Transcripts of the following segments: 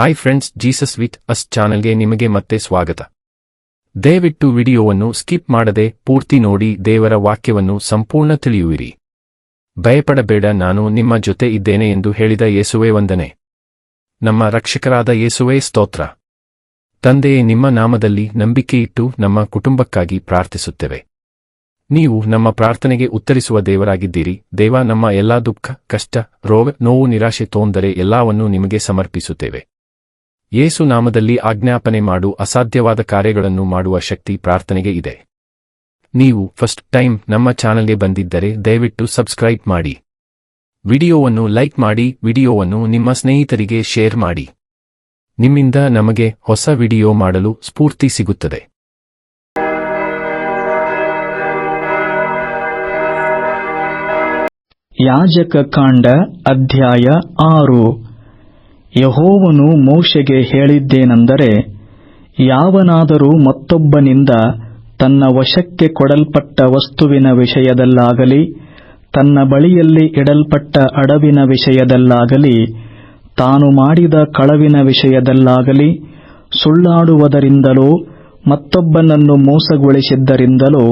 Hi friends Jesus with us ಚಾನೆಲ್ಗೆ ನಿಮಗೆ ಮತ್ತೆ ಸ್ವಾಗತ. ದಯವಿಟ್ಟು ವಿಡಿಯೋವನ್ನು ಸ್ಕಿಪ್ ಮಾಡದೆ ಪೂರ್ತಿ ನೋಡಿ ದೇವರ ವಾಕ್ಯವನ್ನು ಸಂಪೂರ್ಣ ತಿಳಿಯುವಿರಿ. ಭಯಪಡಬೇಡ, ನಾನು ನಿಮ್ಮ ಜೊತೆ ಇದ್ದೇನೆ ಎಂದು ಹೇಳಿದ ಯೇಸುವೆ ವಂದನೆ. ನಮ್ಮ ರಕ್ಷಕರಾದ ಯೇಸುವೆ ಸ್ತೋತ್ರ. ತಂದೆಯೇ, ನಿಮ್ಮ ನಾಮದಲ್ಲಿ ನಂಬಿಕೆಯಿಟ್ಟು ನಮ್ಮ ಕುಟುಂಬಕ್ಕಾಗಿ ಪ್ರಾರ್ಥಿಸುತ್ತೇವೆ. ನೀವು ನಮ್ಮ ಪ್ರಾರ್ಥನೆಗೆ ಉತ್ತರಿಸುವ ದೇವರಾಗಿದ್ದೀರಿ. ದೇವ, ನಮ್ಮ ಎಲ್ಲಾ ದುಃಖ, ಕಷ್ಟ, ರೋಗ, ನೋವು, ನಿರಾಶೆ ತೋಂದರೆ ಎಲ್ಲವನ್ನೂ ನಿಮಗೆ ಸಮರ್ಪಿಸುತ್ತೇವೆ. ಯೇಸು ನಾಮದಲ್ಲಿ ಆಜ್ಞಾಪನೆ ಮಾಡು ಅಸಾಧ್ಯವಾದ ಕಾರ್ಯಗಳನ್ನು ಮಾಡುವ ಶಕ್ತಿ ಪ್ರಾರ್ಥನೆಗೆ ಇದೆ. ನೀವು ಫಸ್ಟ್ ಟೈಮ್ ನಮ್ಮ ಚಾನಲ್ಗೆ ಬಂದಿದ್ದರೆ ದಯವಿಟ್ಟು ಸಬ್ಸ್ಕ್ರೈಬ್ ಮಾಡಿ. ವಿಡಿಯೋವನ್ನು ಲೈಕ್ ಮಾಡಿ, ವಿಡಿಯೋವನ್ನು ನಿಮ್ಮ ಸ್ನೇಹಿತರಿಗೆ ಶೇರ್ ಮಾಡಿ. ನಿಮ್ಮಿಂದ ನಮಗೆ ಹೊಸ ವಿಡಿಯೋ ಮಾಡಲು ಸ್ಫೂರ್ತಿ ಸಿಗುತ್ತದೆ. ಯಾಜಕ ಕಾಂಡ ಅಧ್ಯಾಯ ಆರು. ಯಹೋವನು ಮೋಶೆಗೆ ಹೇಳಿದ್ದೇನೆಂದರೆ, ಯಾವನಾದರೂ ಮತ್ತೊಬ್ಬನಿಂದ ತನ್ನ ವಶಕ್ಕೆ ಕೊಡಲ್ಪಟ್ಟ ವಸ್ತುವಿನ ವಿಷಯದಲ್ಲಾಗಲಿ, ತನ್ನ ಬಳಿಯಲ್ಲಿ ಇಡಲ್ಪಟ್ಟ ಅಡವಿನ ವಿಷಯದಲ್ಲಾಗಲಿ, ತಾನು ಮಾಡಿದ ಕಳವಿನ ವಿಷಯದಲ್ಲಾಗಲಿ, ಸುಳ್ಳಾಡುವುದರಿಂದಲೋ, ಮತ್ತೊಬ್ಬನನ್ನು ಮೋಸಗೊಳಿಸಿದ್ದರಿಂದಲೋ,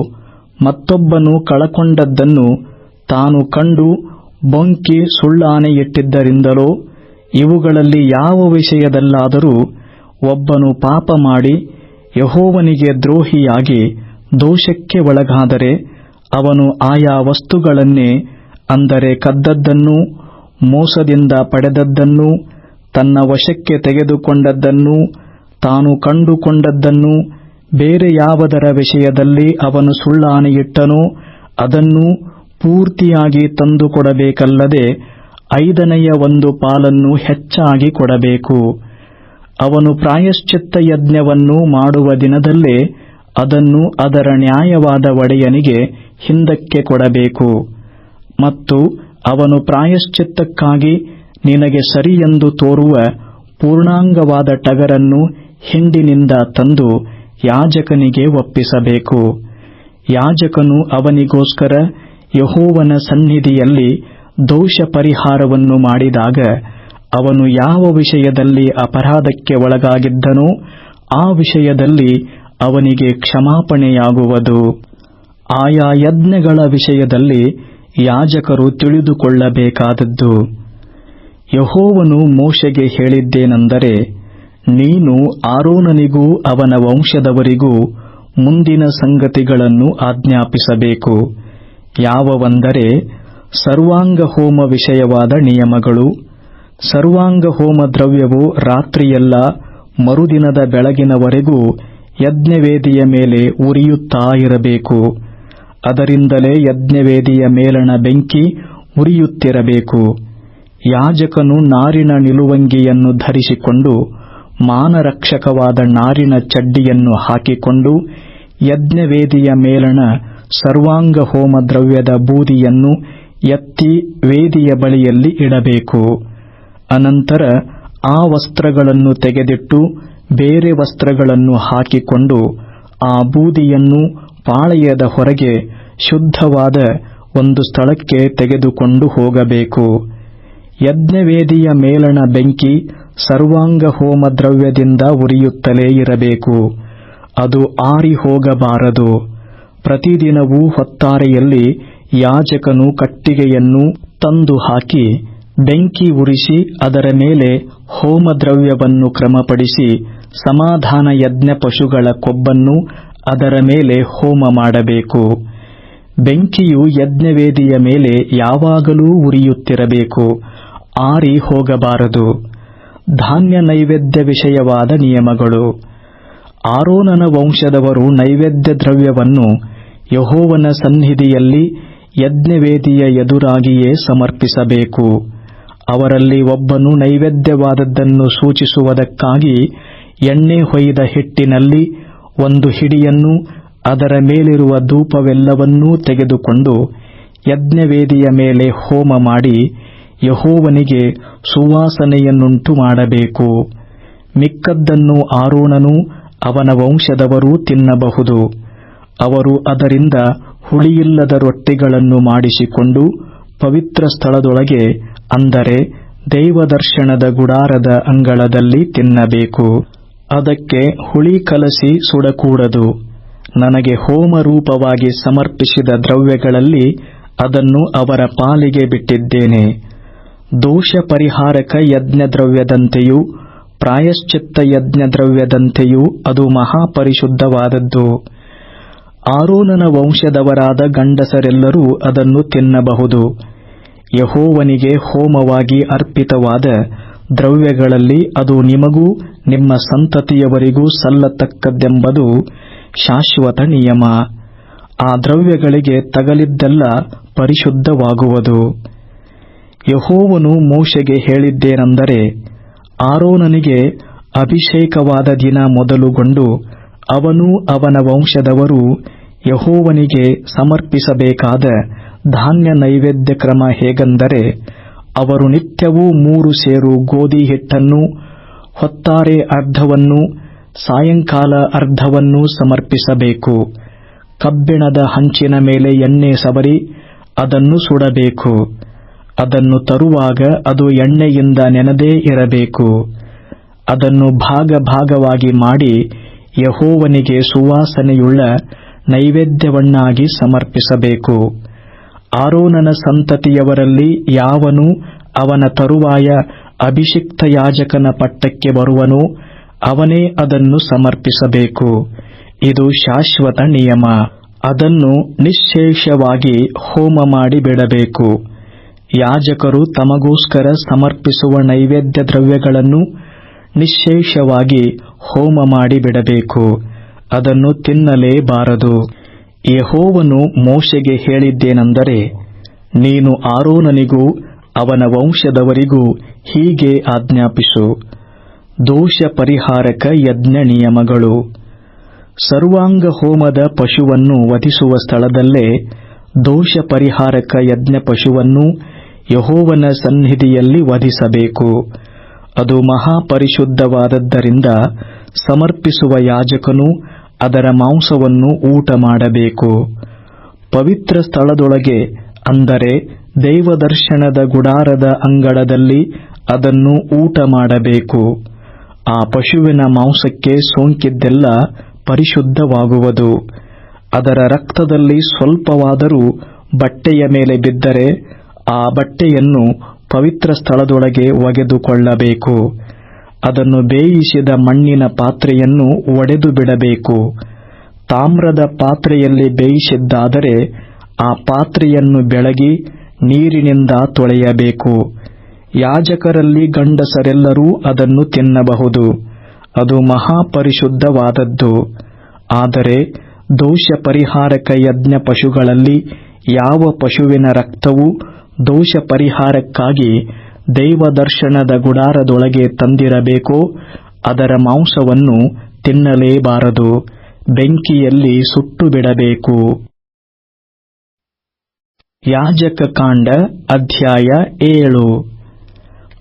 ಮತ್ತೊಬ್ಬನು ಕಳಕೊಂಡದ್ದನ್ನು ತಾನು ಕಂಡು, ಬೊಂಕಿ ಸುಳ್ಳಾನೆಯಿಟ್ಟಿದ್ದರಿಂದಲೋ ಇವುಗಳಲ್ಲಿ ಯಾವ ವಿಷಯದಲ್ಲಾದರೂ ಒಬ್ಬನು ಪಾಪ ಮಾಡಿ ಯಹೋವನಿಗೆ ದ್ರೋಹಿಯಾಗಿ ದೋಷಕ್ಕೆ ಒಳಗಾದರೆ ಅವನು ಆಯಾ ವಸ್ತುಗಳನ್ನೇ ಅಂದರೆ ಕದ್ದದ್ದನ್ನೂ ಮೋಸದಿಂದ ಪಡೆದದ್ದನ್ನೂ ತನ್ನ ವಶಕ್ಕೆ ತೆಗೆದುಕೊಂಡದ್ದನ್ನೂ ತಾನು ಕಂಡುಕೊಂಡದ್ದನ್ನೂ ಬೇರೆ ಯಾವುದರ ವಿಷಯದಲ್ಲಿ ಅವನು ಸುಳ್ಳಾನೆಯಿಟ್ಟನೋ ಅದನ್ನೂ ಪೂರ್ತಿಯಾಗಿ ತಂದುಕೊಡಬೇಕಲ್ಲದೆ ಐದನೆಯ ಒಂದು ಪಾಲನ್ನು ಹೆಚ್ಚಾಗಿ ಕೊಡಬೇಕು. ಅವನು ಪ್ರಾಯಶ್ಚಿತ್ತ ಯಜ್ಞವನ್ನು ಮಾಡುವ ದಿನದಲ್ಲೇ ಅದನ್ನು ಅದರ ನ್ಯಾಯವಾದ ಒಡೆಯನಿಗೆ ಹಿಂದಕ್ಕೆ ಕೊಡಬೇಕು. ಮತ್ತು ಅವನು ಪ್ರಾಯಶ್ಚಿತ್ತಕ್ಕಾಗಿ ನಿನಗೆ ಸರಿಯೆಂದು ತೋರುವ ಪೂರ್ಣಾಂಗವಾದ ಟಗರನ್ನು ಹಿಂಡಿನಿಂದ ತಂದು ಯಾಜಕನಿಗೆ ಒಪ್ಪಿಸಬೇಕು. ಯಾಜಕನು ಅವನಿಗೋಸ್ಕರ ಯಹೋವನ ಸನ್ನಿಧಿಯಲ್ಲಿ ದೋಷ ಪರಿಹಾರವನ್ನು ಮಾಡಿದಾಗ ಅವನು ಯಾವ ವಿಷಯದಲ್ಲಿ ಅಪರಾಧಕ್ಕೆ ಒಳಗಾಗಿದ್ದನೋ ಆ ವಿಷಯದಲ್ಲಿ ಅವನಿಗೆ ಕ್ಷಮಾಪಣೆಯಾಗುವುದು. ಆಯಾ ಯಜ್ಞಗಳ ವಿಷಯದಲ್ಲಿ ಯಾಜಕರು ತಿಳಿದುಕೊಳ್ಳಬೇಕಾದದ್ದು. ಯಹೋವನು ಮೋಶೆಗೆ ಹೇಳಿದ್ದೇನೆಂದರೆ, ನೀನು ಆರೋನನಿಗೂ ಅವನ ವಂಶದವರಿಗೂ ಮುಂದಿನ ಸಂಗತಿಗಳನ್ನು ಆಜ್ಞಾಪಿಸಬೇಕು. ಯಾವವಂದರೆ ಸರ್ವಾಂಗ ಹೋಮ ವಿಷಯವಾದ ನಿಯಮಗಳು. ಸರ್ವಾಂಗ ಹೋಮ ದ್ರವ್ಯವು ರಾತ್ರಿಯೆಲ್ಲ, ಮರುದಿನದ ಬೆಳಗಿನವರೆಗೂ ಯಜ್ಞವೇದಿಯ ಮೇಲೆ ಉರಿಯುತ್ತಾ ಇರಬೇಕು. ಅದರಿಂದಲೇ ಯಜ್ಞವೇದಿಯ ಮೇಲಣ ಬೆಂಕಿ ಉರಿಯುತ್ತಿರಬೇಕು. ಯಾಜಕನು ನಾರಿನ ನಿಲುವಂಗಿಯನ್ನು ಧರಿಸಿಕೊಂಡು ಮಾನರಕ್ಷಕವಾದ ನಾರಿನ ಚಡ್ಡಿಯನ್ನು ಹಾಕಿಕೊಂಡು ಯಜ್ಞವೇದಿಯ ಮೇಲಣ ಸರ್ವಾಂಗ ಹೋಮ ದ್ರವ್ಯದ ಬೂದಿಯನ್ನು ಎತ್ತಿ ವೇದಿಯ ಬಳಿಯಲ್ಲಿ ಇಡಬೇಕು. ಅನಂತರ ಆ ವಸ್ತ್ರಗಳನ್ನು ತೆಗೆದಿಟ್ಟು ಬೇರೆ ವಸ್ತ್ರಗಳನ್ನು ಹಾಕಿಕೊಂಡು ಆ ಬೂದಿಯನ್ನು ಪಾಳೆಯದ ಹೊರಗೆ ಶುದ್ಧವಾದ ಒಂದು ಸ್ಥಳಕ್ಕೆ ತೆಗೆದುಕೊಂಡು ಹೋಗಬೇಕು. ಯಜ್ಞವೇದಿಯ ಮೇಲಣ ಬೆಂಕಿ ಸರ್ವಾಂಗ ಹೋಮ ದ್ರವ್ಯದಿಂದ ಉರಿಯುತ್ತಲೇ ಇರಬೇಕು. ಅದು ಆರಿ ಹೋಗಬಾರದು ಪ್ರತಿದಿನವೂ ಹೊತ್ತಾರೆಯಲ್ಲಿ ಯಾಜಕನು ಕಟ್ಟಿಗೆಯನ್ನು ತಂದು ಹಾಕಿ ಬೆಂಕಿ ಉರಿಸಿ ಅದರ ಮೇಲೆ ಹೋಮದ್ರವ್ಯವನ್ನು ಕ್ರಮಪಡಿಸಿ ಸಮಾಧಾನ ಯಜ್ಞ ಪಶುಗಳ ಕೊಬ್ಬನ್ನು ಅದರ ಮೇಲೆ ಹೋಮ ಮಾಡಬೇಕು. ಬೆಂಕಿಯು ಯಜ್ಞವೇದಿಯ ಮೇಲೆ ಯಾವಾಗಲೂ ಉರಿಯುತ್ತಿರಬೇಕು. ಆರಿ ಹೋಗಬಾರದು. ಧಾನ್ಯ ನೈವೇದ್ಯ ವಿಷಯವಾದ ನಿಯಮಗಳು. ಆರೋನನ ವಂಶದವರು ನೈವೇದ್ಯ ದ್ರವ್ಯವನ್ನು ಯಹೋವನ ಸನ್ನಿಧಿಯಲ್ಲಿ ಯಜ್ಞವೇದಿಯ ಎದುರಾಗಿಯೇ ಸಮರ್ಪಿಸಬೇಕು. ಅವರಲ್ಲಿ ಒಬ್ಬನು ನೈವೇದ್ಯವಾದದ್ದನ್ನು ಸೂಚಿಸುವುದಕ್ಕಾಗಿ ಎಣ್ಣೆ ಹೊಯ್ದ ಹಿಟ್ಟಿನಲ್ಲಿ ಒಂದು ಹಿಡಿಯನ್ನು, ಅದರ ಮೇಲಿರುವ ಧೂಪವೆಲ್ಲವನ್ನೂ ತೆಗೆದುಕೊಂಡು ಯಜ್ಞವೇದಿಯ ಮೇಲೆ ಹೋಮ ಮಾಡಿ ಯಹೋವನಿಗೆ ಸುವಾಸನೆಯನ್ನುಂಟು ಮಾಡಬೇಕು. ಮಿಕ್ಕದ್ದನ್ನು ಆರೋಣನೂ ಅವನ ವಂಶದವರೂ ತಿನ್ನಬಹುದು. ಅವರು ಅದರಿಂದ ಹುಳಿಯಿಲ್ಲದ ರೊಟ್ಟಿಗಳನ್ನು ಮಾಡಿಸಿಕೊಂಡು ಪವಿತ್ರ ಸ್ಥಳದೊಳಗೆ, ಅಂದರೆ ದೈವದರ್ಶನದ ಗುಡಾರದ ಅಂಗಳದಲ್ಲಿ ತಿನ್ನಬೇಕು. ಅದಕ್ಕೆ ಹುಳಿ ಕಲಸಿ ಸುಡಕೂಡದು. ನನಗೆ ಹೋಮ ರೂಪವಾಗಿ ಸಮರ್ಪಿಸಿದ ದ್ರವ್ಯಗಳಲ್ಲಿ ಅದನ್ನು ಅವರ ಪಾಲಿಗೆ ಬಿಟ್ಟಿದ್ದೇನೆ. ದೋಷ ಪರಿಹಾರಕ ಯಜ್ಞ ದ್ರವ್ಯದಂತೆಯೂ ಪ್ರಾಯಶ್ಚಿತ್ತ ಯಜ್ಞ ದ್ರವ್ಯದಂತೆಯೂ ಅದು ಮಹಾಪರಿಶುದ್ಧವಾದದ್ದು. ಆರೋನನ ವಂಶದವರಾದ ಗಂಡಸರೆಲ್ಲರೂ ಅದನ್ನು ತಿನ್ನಬಹುದು. ಯಹೋವನಿಗೆ ಹೋಮವಾಗಿ ಅರ್ಪಿತವಾದ ದ್ರವ್ಯಗಳಲ್ಲಿ ಅದು ನಿಮಗೂ ನಿಮ್ಮ ಸಂತತಿಯವರಿಗೂ ಸಲ್ಲತಕ್ಕದ್ದೆಂಬುದು ಶಾಶ್ವತ ನಿಯಮ. ಆ ದ್ರವ್ಯಗಳಿಗೆ ತಗಲಿದ್ದೆಲ್ಲ ಪರಿಶುದ್ಧವಾಗುವುದು. ಯಹೋವನು ಮೋಶೆಗೆ ಹೇಳಿದ್ದೇನೆಂದರೆ, ಆರೋನನಿಗೆ ಅಭಿಷೇಕವಾದ ದಿನ ಮೊದಲುಗೊಂಡು ಅವನು ಅವನ ವಂಶದವರು ಯಹೋವನಿಗೆ ಸಮರ್ಪಿಸಬೇಕಾದ ಧಾನ್ಯ ನೈವೇದ್ಯ ಕ್ರಮ ಹೇಗೆಂದರೆ, ಅವರು ನಿತ್ಯವೂ ಮೂರು ಸೇರು ಗೋಧಿ ಹಿಟ್ಟನ್ನು, ಹೊತ್ತಾರೆ ಅರ್ಧವನ್ನು, ಸಾಯಂಕಾಲ ಅರ್ಧವನ್ನು ಸಮರ್ಪಿಸಬೇಕು. ಕಬ್ಬಿಣದ ಹಂಚಿನ ಮೇಲೆ ಎಣ್ಣೆ ಸವರಿ, ಅದನ್ನು ಸುಡಬೇಕು. ಅದನ್ನು ತರುವಾಗ ಅದು ಎಣ್ಣೆಯಿಂದ ನೆನೆದೇ ಇರಬೇಕು. ಅದನ್ನು ಭಾಗ ಭಾಗವಾಗಿ ಮಾಡಿ ಯಹೋವನಿಗೆ ಸುವಾಸನೆಯುಳ್ಳ ನೈವೇದ್ಯವನ್ನಾಗಿ ಸಮರ್ಪಿಸಬೇಕು. ಆರೋನನ ಸಂತತಿಯವರಲ್ಲಿ ಯಾವನು ಅವನ ತರುವಾಯ ಅಭಿಷಿಕ್ತ ಯಾಜಕನ ಪಟ್ಟಕ್ಕೆ ಬರುವನೋ ಅವನೇ ಅದನ್ನು ಸಮರ್ಪಿಸಬೇಕು. ಇದು ಶಾಶ್ವತ ನಿಯಮ. ಅದನ್ನು ನಿಶ್ಶೇಷವಾಗಿ ಹೋಮ ಮಾಡಿ ಬಿಡಬೇಕು. ಯಾಜಕರು ತಮಗೋಸ್ಕರ ಸಮರ್ಪಿಸುವ ನೈವೇದ್ಯ ದ್ರವ್ಯಗಳನ್ನು ನಿಶ್ಶೇಷವಾಗಿ ಹೋಮ ಮಾಡಿ ಬಿಡಬೇಕು ಅದನ್ನು ತಿನ್ನಲೇಬಾರದು. ಯಹೋವನು ಮೋಶೆಗೆ ಹೇಳಿದ್ದೇನೆಂದರೆ, ನೀನು ಆರೋನನಿಗೂ ಅವನ ವಂಶದವರಿಗೂ ಹೀಗೆ ಆಜ್ಞಾಪಿಸು. ದೋಷ ಪರಿಹಾರಕ ಯಜ್ಞ ನಿಯಮಗಳು ಸರ್ವಾಂಗ ಹೋಮದ ಪಶುವನ್ನು ವಧಿಸುವ ಸ್ಥಳದಲ್ಲೇ ದೋಷ ಪರಿಹಾರಕ ಯಜ್ಞ ಪಶುವನ್ನು ಯಹೋವನ ಸನ್ನಿಧಿಯಲ್ಲಿ ವಧಿಸಬೇಕು. ಅದು ಮಹಾಪರಿಶುದ್ಧವಾದದ್ದರಿಂದ ಸಮರ್ಪಿಸುವ ಯಾಜಕನು ಅದರ ಮಾಂಸವನ್ನು ಊಟ ಮಾಡಬೇಕು. ಪವಿತ್ರ ಸ್ಥಳದೊಳಗೆ ಅಂದರೆ ದೈವದರ್ಶನದ ಗುಡಾರದ ಅಂಗಳದಲ್ಲಿ ಅದನ್ನು ಊಟ ಮಾಡಬೇಕು. ಆ ಪಶುವಿನ ಮಾಂಸಕ್ಕೆ ಸೋಂಕಿದ್ದೆಲ್ಲ ಪರಿಶುದ್ಧವಾಗುವುದು. ಅದರ ರಕ್ತದಲ್ಲಿ ಸ್ವಲ್ಪವಾದರೂ ಬಟ್ಟೆಯ ಮೇಲೆ ಬಿದ್ದರೆ ಆ ಬಟ್ಟೆಯನ್ನು ಪವಿತ್ರ ಸ್ಥಳದೊಳಗೆ ಒಗೆದುಕೊಳ್ಳಬೇಕು. ಅದನ್ನು ಬೇಯಿಸಿದ ಮಣ್ಣಿನ ಪಾತ್ರೆಯನ್ನು ಒಡೆದು ಬಿಡಬೇಕು. ತಾಮ್ರದ ಪಾತ್ರೆಯಲ್ಲಿ ಬೇಯಿಸಿದ್ದಾದರೆ ಆ ಪಾತ್ರೆಯನ್ನು ಬೆಳಗಿ ನೀರಿನಿಂದ ತೊಳೆಯಬೇಕು. ಯಾಜಕರಲ್ಲಿ ಗಂಡಸರೆಲ್ಲರೂ ಅದನ್ನು ತಿನ್ನಬಹುದು. ಅದು ಮಹಾಪರಿಶುದ್ಧವಾದದ್ದು. ಆದರೆ ದೋಷ ಪರಿಹಾರಕ ಯಜ್ಞ ಪಶುಗಳಲ್ಲಿ ಯಾವ ಪಶುವಿನ ರಕ್ತವು ದೋಷ ಪರಿಹಾರಕ್ಕಾಗಿ ದೈವದರ್ಶನದ ಗುಡಾರದೊಳಗೆ ತಂದಿರಬೇಕು, ಅದರ ಮಾಂಸವನ್ನು ತಿನ್ನಲೇಬಾರದು, ಬೆಂಕಿಯಲ್ಲಿ ಸುಟ್ಟು ಬಿಡಬೇಕು ಯಾಜಕ ಕಾಂಡ, ಅಧ್ಯಾಯ ಏಳು.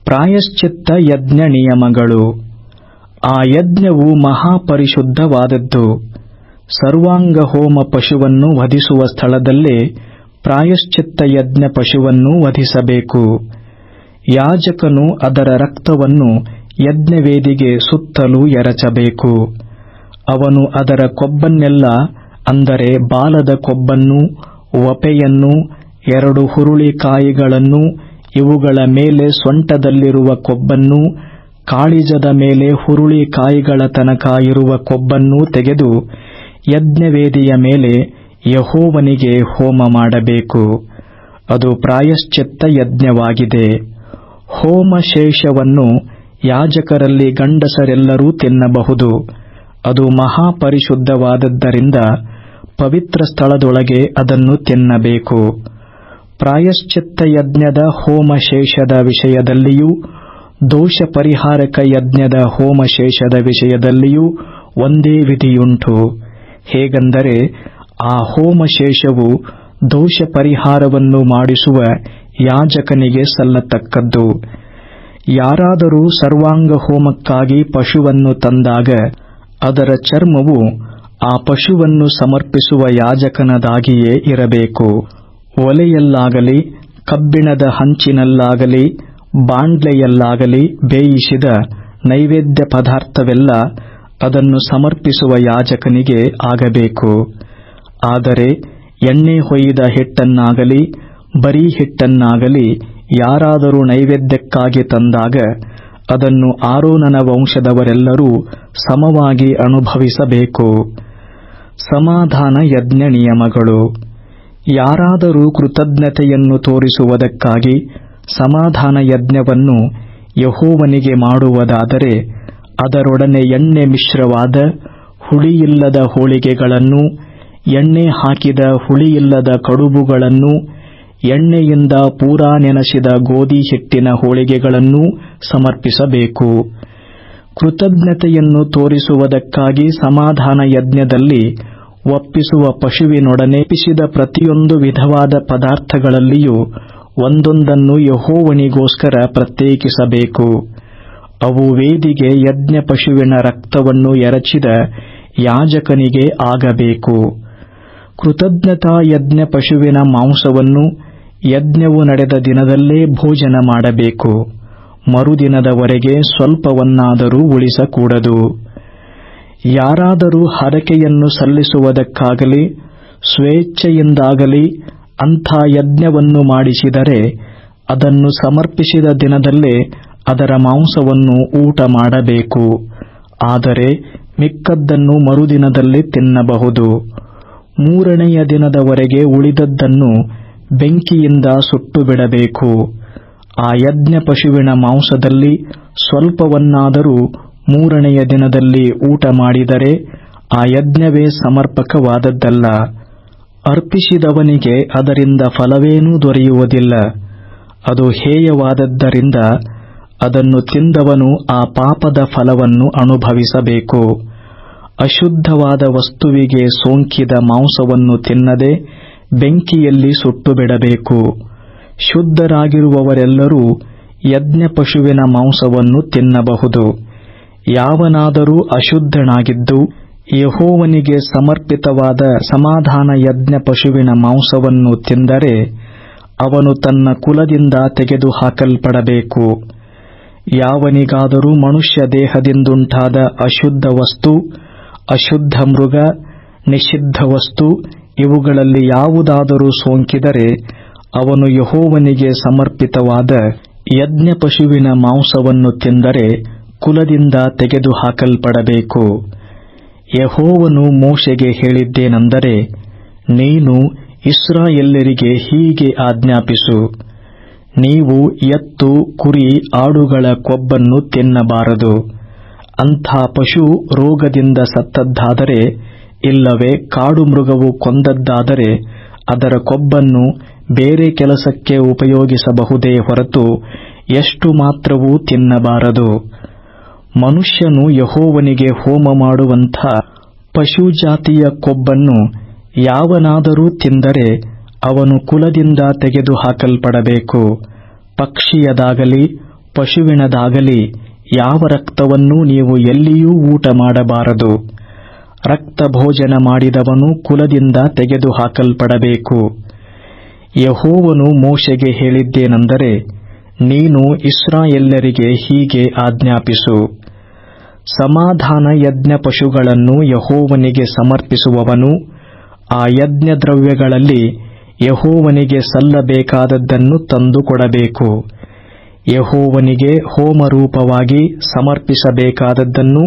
ಪ್ರಾಯಶ್ಚಿತ್ತ ಯಜ್ಞ ನಿಯಮಗಳು. ಆ ಯಜ್ಞವು ಮಹಾಪರಿಶುದ್ಧವಾದದ್ದು. ಸರ್ವಾಂಗ ಹೋಮ ಪಶುವನ್ನು ವಧಿಸುವ ಸ್ಥಳದಲ್ಲೇ ಪ್ರಾಯಶ್ಚಿತ್ತ ಯಜ್ಞ ಪಶುವನ್ನು ವಧಿಸಬೇಕು. ಯಾಜಕನು ಅದರ ರಕ್ತವನ್ನು ಯಜ್ಞವೇದಿಗೆ ಸುತ್ತಲೂ ಎರಚಬೇಕು. ಅವನು ಅದರ ಕೊಬ್ಬನ್ನೆಲ್ಲ, ಅಂದರೆ ಬಾಲದ ಕೊಬ್ಬನ್ನು, ಒಪೆಯನ್ನು, ಎರಡು ಹುರುಳಿಕಾಯಿಗಳನ್ನು ಇವುಗಳ ಮೇಲೆ ಸೊಂಟದಲ್ಲಿರುವ ಕೊಬ್ಬನ್ನು, ಕಾಳಿಜದ ಮೇಲೆ ಹುರುಳಿಕಾಯಿಗಳ ತನಕ ಇರುವ ಕೊಬ್ಬನ್ನೂ ತೆಗೆದು ಯಜ್ಞವೇದಿಯ ಮೇಲೆ ಯಹೋವನಿಗೆ ಹೋಮ ಮಾಡಬೇಕು. ಅದು ಪ್ರಾಯಶ್ಚಿತ್ತ ಯಜ್ಞವಾಗಿದೆ. ಹೋಮ ಶೇಷವನ್ನು ಯಾಜಕರಲ್ಲಿ ಗಂಡಸರೆಲ್ಲರೂ ತಿನ್ನಬಹುದು. ಅದು ಮಹಾಪರಿಶುದ್ಧವಾದದ್ದರಿಂದ ಪವಿತ್ರ ಸ್ಥಳದೊಳಗೆ ಅದನ್ನು ತಿನ್ನಬೇಕು. ಪ್ರಾಯಶ್ಚಿತ್ತ ಯಜ್ಞದ ಹೋಮಶೇಷದ ವಿಷಯದಲ್ಲಿಯೂ, ದೋಷ ಪರಿಹಾರಕ ಯಜ್ಞದ ಹೋಮಶೇಷದ ವಿಷಯದಲ್ಲಿಯೂ ಒಂದೇ ವಿಧಿಯುಂಟು. ಹೇಗೆಂದರೆ ಆ ಹೋಮಶೇಷವು ದೋಷ ಪರಿಹಾರವನ್ನು ಮಾಡಿಸುವ ಯಾಜಕನಿಗೆ ಸಲ್ಲತಕ್ಕದ್ದು. ಯಾರಾದರೂ ಸರ್ವಾಂಗ ಹೋಮಕ್ಕಾಗಿ ಪಶುವನ್ನು ತಂದಾಗ ಅದರ ಚರ್ಮವು ಆ ಪಶುವನ್ನು ಸಮರ್ಪಿಸುವ ಯಾಜಕನದಾಗಿಯೇ ಇರಬೇಕು. ಒಲೆಯಲ್ಲಾಗಲಿ, ಕಬ್ಬಿಣದ ಹಂಚಿನಲ್ಲಾಗಲಿ, ಬಾಂಡ್ಲೆಯಲ್ಲಾಗಲಿ ಬೇಯಿಸಿದ ನೈವೇದ್ಯ ಪದಾರ್ಥವೆಲ್ಲ ಅದನ್ನು ಸಮರ್ಪಿಸುವ ಯಾಜಕನಿಗೆ ಆಗಬೇಕು. ಆದರೆ ಎಣ್ಣೆ ಹೊಯ್ದ ಹಿಟ್ಟನ್ನಾಗಲಿ, ಬರೀ ಹಿಟ್ಟನ್ನಾಗಲಿ ಯಾರಾದರೂ ನೈವೇದ್ಯಕ್ಕಾಗಿ ತಂದಾಗ ಅದನ್ನು ಆರೋನನ ವಂಶದವರೆಲ್ಲರೂ ಸಮವಾಗಿ ಅನುಭವಿಸಬೇಕು. ಸಮಾಧಾನ ಯಜ್ಞ ನಿಯಮಗಳು. ಯಾರಾದರೂ ಕೃತಜ್ಞತೆಯನ್ನು ತೋರಿಸುವುದಕ್ಕಾಗಿ ಸಮಾಧಾನ ಯಜ್ಞವನ್ನು ಯಹೋವನಿಗೆ ಮಾಡುವುದಾದರೆ ಅದರೊಡನೆ ಎಣ್ಣೆ ಮಿಶ್ರವಾದ ಹುಳಿಯಿಲ್ಲದ ಹೋಳಿಗೆಗಳನ್ನು ಎಣ್ಣೆ ಹಾಕಿದ ಹುಳಿಯಿಲ್ಲದ ಕಡುಬುಗಳನ್ನು, ಎಣ್ಣೆಯಿಂದ ಪೂರಾ ನೆನೆಸಿದ ಗೋಧಿ ಹಿಟ್ಟಿನ ಹೋಳಿಗೆಗಳನ್ನು ಸಮರ್ಪಿಸಬೇಕು. ಕೃತಜ್ಞತೆಯನ್ನು ತೋರಿಸುವುದಕ್ಕಾಗಿ ಸಮಾಧಾನ ಯಜ್ಞದಲ್ಲಿ ಒಪ್ಪಿಸುವ ಪಶುವಿನೊಡನೆ ಪಿಸಿದ ಪ್ರತಿಯೊಂದು ವಿಧವಾದ ಪದಾರ್ಥಗಳಲ್ಲಿಯೂ ಒಂದೊಂದನ್ನು ಯಹೋವಣಿಗೋಸ್ಕರ ಪ್ರತ್ಯೇಕಿಸಬೇಕು. ಅವು ವೇದಿಗೆ ಯಜ್ಞ ಪಶುವಿನ ರಕ್ತವನ್ನು ಎರಚಿದ ಯಾಜಕನಿಗೆ ಆಗಬೇಕು. ಕೃತಜ್ಞತಾ ಯಜ್ಞ ಪಶುವಿನ ಮಾಂಸವನ್ನು ಯಜ್ಞವು ನಡೆದ ದಿನದಲ್ಲೇ ಭೋಜನ ಮಾಡಬೇಕು. ಮರುದಿನದವರೆಗೆ ಸ್ವಲ್ಪವನ್ನಾದರೂ ಉಳಿಸಕೂಡದು. ಯಾರಾದರೂ ಹರಕೆಯನ್ನು ಸಲ್ಲಿಸುವುದಕ್ಕಾಗಲಿ, ಸ್ವೇಚ್ಛೆಯಿಂದಾಗಲಿ ಅಂಥ ಯಜ್ಞವನ್ನು ಮಾಡಿಸಿದರೆ ಅದನ್ನು ಸಮರ್ಪಿಸಿದ ದಿನದಲ್ಲೇ ಅದರ ಮಾಂಸವನ್ನು ಊಟ ಮಾಡಬೇಕು. ಆದರೆ ಮಿಕ್ಕದ್ದನ್ನು ಮರುದಿನದಲ್ಲಿ ತಿನ್ನಬಹುದು. ಮೂರನೆಯ ದಿನದವರೆಗೆ ಉಳಿದದ್ದನ್ನು ಬೆಂಕಿಯಿಂದ ಸುಟ್ಟು ಬಿಡಬೇಕು ಆ ಯಜ್ಞ ಪಶುವಿನ ಮಾಂಸದಲ್ಲಿ ಸ್ವಲ್ಪವನ್ನಾದರೂ ಮೂರನೆಯ ದಿನದಲ್ಲಿ ಊಟ ಮಾಡಿದರೆ ಆ ಯಜ್ಞವೇ ಸಮರ್ಪಕವಾದದ್ದಲ್ಲ. ಅರ್ಪಿಸಿದವನಿಗೆ ಅದರಿಂದ ಫಲವೇನೂ ದೊರೆಯುವುದಿಲ್ಲ. ಅದು ಹೇಯವಾದದ್ದರಿಂದ ಅದನ್ನು ತಿಂದವನು ಆ ಪಾಪದ ಫಲವನ್ನು ಅನುಭವಿಸಬೇಕು. ಅಶುದ್ಧವಾದ ವಸ್ತುವಿಗೆ ಸೋಂಕಿದ ಮಾಂಸವನ್ನು ತಿನ್ನದೆ ಬೆಂಕಿಯಲ್ಲಿ ಸುಟ್ಟು ಬಿಡಬೇಕು ಶುದ್ಧರಾಗಿರುವವರೆಲ್ಲರೂ ಯಜ್ಞ ಪಶುವಿನ ಮಾಂಸವನ್ನು ತಿನ್ನಬಹುದು. ಯಾವನಾದರೂ ಅಶುದ್ಧನಾಗಿದ್ದು ಯಹೋವನಿಗೆ ಸಮರ್ಪಿತವಾದ ಸಮಾಧಾನ ಯಜ್ಞ ಪಶುವಿನ ಮಾಂಸವನ್ನು ತಿಂದರೆ ಅವನು ತನ್ನ ಕುಲದಿಂದ ತೆಗೆದುಹಾಕಲ್ಪಡಬೇಕು. ಯಾವನಿಗಾದರೂ ಮನುಷ್ಯ ದೇಹದಿಂದುಂಟಾದ ಅಶುದ್ಧ ವಸ್ತು ಅಶುದ್ಧ ಮೃಗ, ನಿಷಿದ್ಧ ವಸ್ತು, ಇವುಗಳಲ್ಲಿ ಯಾವುದಾದರೂ ಸೋಂಕಿದರೆ ಅವನು ಯಹೋವನಿಗೆ ಸಮರ್ಪಿತವಾದ ಯಜ್ಞ ಪಶುವಿನ ಮಾಂಸವನ್ನು ತಿಂದರೆ ಕುಲದಿಂದ ತೆಗೆದುಹಾಕಲ್ಪಡಬೇಕು. ಯಹೋವನು ಮೋಶೆಗೆ ಹೇಳಿದ್ದೇನೆಂದರೆ, ನೀನು ಇಸ್ರಾಯೆಲ್ಲರಿಗೆ ಹೀಗೆ ಆಜ್ಞಾಪಿಸು, ನೀವು ಎತ್ತು, ಕುರಿ, ಆಡುಗಳ ಕೊಬ್ಬನ್ನು ತಿನ್ನಬಾರದು. ಅಂಥ ಪಶು ರೋಗದಿಂದ ಸತ್ತದ್ದಾದರೆ, ಇಲ್ಲವೇ ಕಾಡು ಮೃಗವು ಕೊಂದದ್ದಾದರೆ, ಅದರ ಕೊಬ್ಬನ್ನು ಬೇರೆ ಕೆಲಸಕ್ಕೆ ಉಪಯೋಗಿಸಬಹುದೇ ಹೊರತು ಎಷ್ಟು ಮಾತ್ರವೂ ತಿನ್ನಬಾರದು. ಮನುಷ್ಯನು ಯಹೋವನಿಗೆ ಹೋಮ ಮಾಡುವಂಥ ಪಶುಜಾತಿಯ ಕೊಬ್ಬನ್ನು ಯಾವನಾದರೂ ತಿಂದರೆ ಅವನು ಕುಲದಿಂದ ತೆಗೆದುಹಾಕಲ್ಪಡಬೇಕು. ಪಕ್ಷಿಯದಾಗಲಿ, ಪಶುವಿನದಾಗಲಿ ಯಾವ ರಕ್ತವನ್ನೂ ನೀವು ಎಲ್ಲಿಯೂ ಊಟ ಮಾಡಬಾರದು. ರಕ್ತ ಭೋಜನ ಮಾಡಿದವನು ಕುಲದಿಂದ ತೆಗೆದುಹಾಕಲ್ಪಡಬೇಕು. ಯಹೋವನು ಮೋಶೆಗೆ ಹೇಳಿದ್ದೇನೆಂದರೆ, ನೀನು ಇಸ್ರಾಯೆಲ್ಲರಿಗೆ ಹೀಗೆ ಆಜ್ಞಾಪಿಸು. ಸಮಾಧಾನ ಯಜ್ಞ ಪಶುಗಳನ್ನು ಯಹೋವನಿಗೆ ಸಮರ್ಪಿಸುವವನು, ಆ ಯಜ್ಞ ದ್ರವ್ಯಗಳಲ್ಲಿ ಯಹೋವನಿಗೆ ಸಲ್ಲಬೇಕಾದದ್ದನ್ನು ತಂದು ಕೊಡಬೇಕು ಯಹೋವನಿಗೆ ಹೋಮರೂಪವಾಗಿ ಸಮರ್ಪಿಸಬೇಕಾದದ್ದನ್ನು,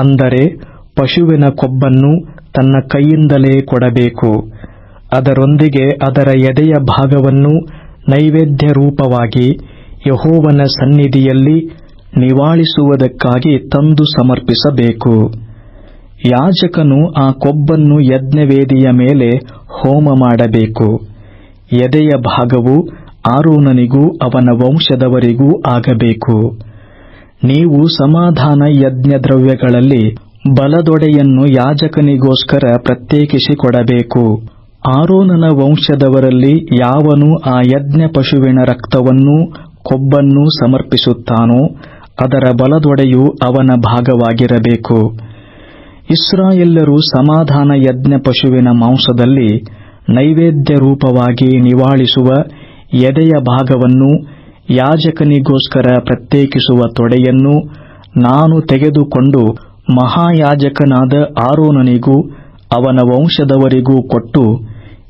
ಅಂದರೆ ಪಶುವಿನ ಕೊಬ್ಬನ್ನು ತನ್ನ ಕೈಯಿಂದಲೇ ಕೊಡಬೇಕು. ಅದರೊಂದಿಗೆ ಅದರ ಎದೆಯ ಭಾಗವನ್ನು ನೈವೇದ್ಯ ರೂಪವಾಗಿ ಯಹೋವನ ಸನ್ನಿಧಿಯಲ್ಲಿ ನಿವಾಳಿಸುವುದಕ್ಕಾಗಿ ತಂದು ಸಮರ್ಪಿಸಬೇಕು. ಯಾಜಕನು ಆ ಕೊಬ್ಬನ್ನು ಯಜ್ಞವೇದಿಯ ಮೇಲೆ ಹೋಮ ಮಾಡಬೇಕು. ಎದೆಯ ಭಾಗವು ಆರೋನನಿಗೂ ಅವನ ವಂಶದವರಿಗೂ ಆಗಬೇಕು. ನೀವು ಸಮಾಧಾನ ಯಜ್ಞ ದ್ರವ್ಯಗಳಲ್ಲಿ ಬಲದೊಡೆಯನ್ನು ಯಾಜಕನಿಗೋಸ್ಕರ ಪ್ರತ್ಯೇಕಿಸಿ ಕೊಡಬೇಕು ಆರೋನನ ವಂಶದವರಲ್ಲಿ ಯಾವನು ಆ ಯಜ್ಞ ಪಶುವಿನ ರಕ್ತವನ್ನೂ ಕೊಬ್ಬನ್ನೂ ಸಮರ್ಪಿಸುತ್ತಾನೋ, ಅದರ ಬಲದೊಡೆಯು ಅವನ ಭಾಗವಾಗಿರಬೇಕು. ಇಸ್ರಾಯೆಲ್ಲರೂ ಸಮಾಧಾನ ಯಜ್ಞ ಪಶುವಿನ ಮಾಂಸದಲ್ಲಿ ನೈವೇದ್ಯ ರೂಪವಾಗಿ ನಿವಾಳಿಸುವ ಎದೆಯ ಭಾಗವನ್ನು ಯಾಜಕನಿಗೋಸ್ಕರ ಪ್ರತ್ಯೇಕಿಸುವ ತೊಡೆಯನ್ನು ನಾನು ತೆಗೆದುಕೊಂಡು ಮಹಾಯಾಜಕನಾದ ಆರೋನನಿಗೂ ಅವನ ವಂಶದವರಿಗೂ ಕೊಟ್ಟು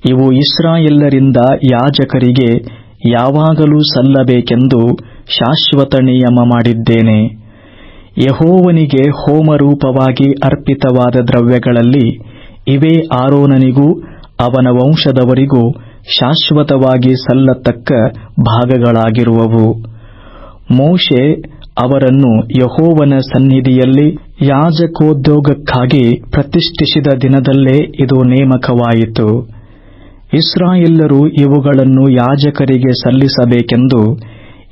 ಇವು ಇಸ್ರಾಯೇಲರಿಂದ ಯಾಜಕರಿಗೆ ಯಾವಾಗಲೂ ಸಲ್ಲಬೇಕೆಂದು ಶಾಶ್ವತ ನಿಯಮ ಮಾಡಿದ್ದೇನೆ. ಯಹೋವನಿಗೆ ಹೋಮರೂಪವಾಗಿ ಅರ್ಪಿತವಾದ ದ್ರವ್ಯಗಳಲ್ಲಿ ಇವೇ ಆರೋನನಿಗೂ ಅವನ ವಂಶದವರಿಗೂ ಶಾಶ್ವತವಾಗಿ ಸಲ್ಲತಕ್ಕ ಭಾಗಗಳಾಗಿರುವವು. ಮೋಶೆ ಅವರನ್ನು ಯಹೋವನ ಸನ್ನಿಧಿಯಲ್ಲಿ ಯಾಜಕೋದ್ಯೋಗಕ್ಕಾಗಿ ಪ್ರತಿಷ್ಠಿಸಿದ ದಿನದಲ್ಲೇ ಇದು ನೇಮಕವಾಯಿತು. ಇಸ್ರಾಯೆಲ್ಲರು ಇವುಗಳನ್ನು ಯಾಜಕರಿಗೆ ಸಲ್ಲಿಸಬೇಕೆಂದು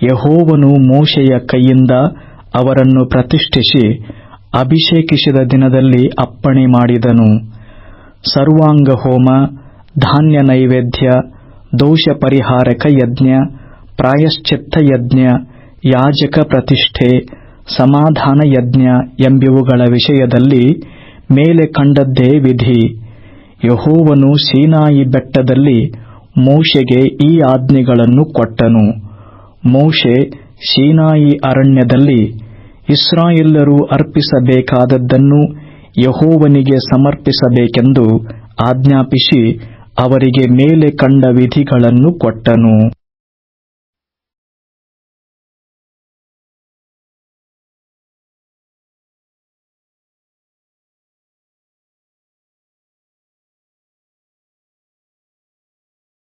ಯಹೋವನು ಮೋಶೆಯ ಕೈಯಿಂದ ಅವರನ್ನು ಪ್ರತಿಷ್ಠಿಸಿ ಅಭಿಷೇಕಿಸಿದ ದಿನದಲ್ಲಿ ಅಪ್ಪಣೆ ಮಾಡಿದನು. ಸರ್ವಾಂಗ ಹೋಮ ಧಾನ್ಯ ನೈವೇದ್ಯ, ದೋಷ ಪರಿಹಾರಕ ಯಜ್ಞ, ಪ್ರಾಯಶ್ಚಿತ್ತ ಯಜ್ಞ, ಯಾಜಕ ಪ್ರತಿಷ್ಠೆ, ಸಮಾಧಾನ ಯಜ್ಞ ಎಂಬಿವುಗಳ ವಿಷಯದಲ್ಲಿ ಮೇಲೆ ಕಂಡದ್ದೇ ವಿಧಿ. ಯಹೋವನು ಸೀನಾಯಿ ಬೆಟ್ಟದಲ್ಲಿ ಮೋಶೆಗೆ ಈ ಆಜ್ಞೆಗಳನ್ನು ಕೊಟ್ಟನು. ಮೋಶೆ ಸೀನಾಯಿ ಅರಣ್ಯದಲ್ಲಿ ಇಸ್ರಾಯೆಲ್ಲರೂ ಅರ್ಪಿಸಬೇಕಾದದ್ದನ್ನು ಯಹೋವನಿಗೆ ಸಮರ್ಪಿಸಬೇಕೆಂದು ಆಜ್ಞಾಪಿಸಿ ಅವರಿಗೆ ಮೇಲೆ ಕಂಡ ವಿಧಿಗಳನ್ನು ಕೊಟ್ಟನು.